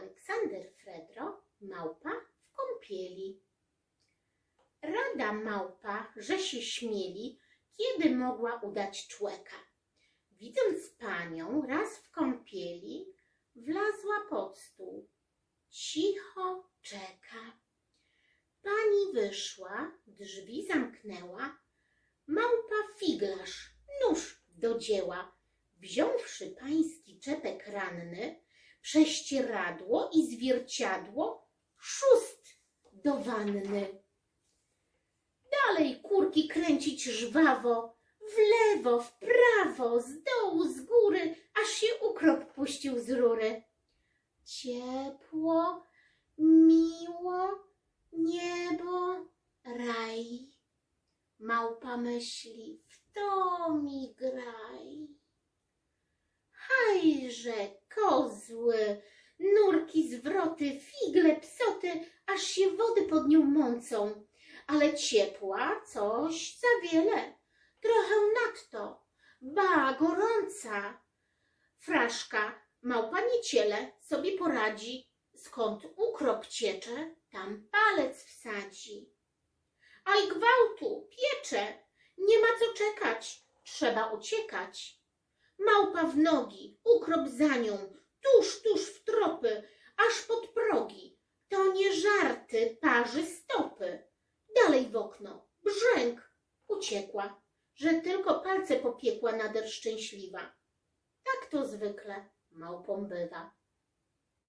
Aleksander Fredro, małpa w kąpieli. Rada małpa, że się śmieli, kiedy mogła udać człeka. Widząc panią raz w kąpieli, wlazła pod stół. Cicho czeka. Pani wyszła, drzwi zamknęła, małpa figlarz, nóż do dzieła. Wziąwszy pański czepek ranny, prześcieradło i zwierciadło, szóst do wanny. Dalej kurki kręcić żwawo, w lewo, w prawo, z dołu, z góry, aż się ukrop puścił z rury. Ciepło, miło, niebo, raj. Małpa myśli, w to mi graj. Hajże, kozły, nurki, zwroty, figle, psoty, aż się wody pod nią mącą. Ale ciepła coś za wiele, trochę nadto, ba, gorąca. Fraszka, małpa nie ciele, sobie poradzi, skąd ukrop ciecze, tam palec wsadzi. Aj gwałtu, piecze, nie ma co czekać, trzeba uciekać. Małpa w nogi, ukrop za nią, tuż, tuż w tropy, aż pod progi. To nie żarty, parzy stopy. Dalej w okno, brzęk, uciekła, że tylko palce popiekła nader szczęśliwa. Tak to zwykle małpą bywa.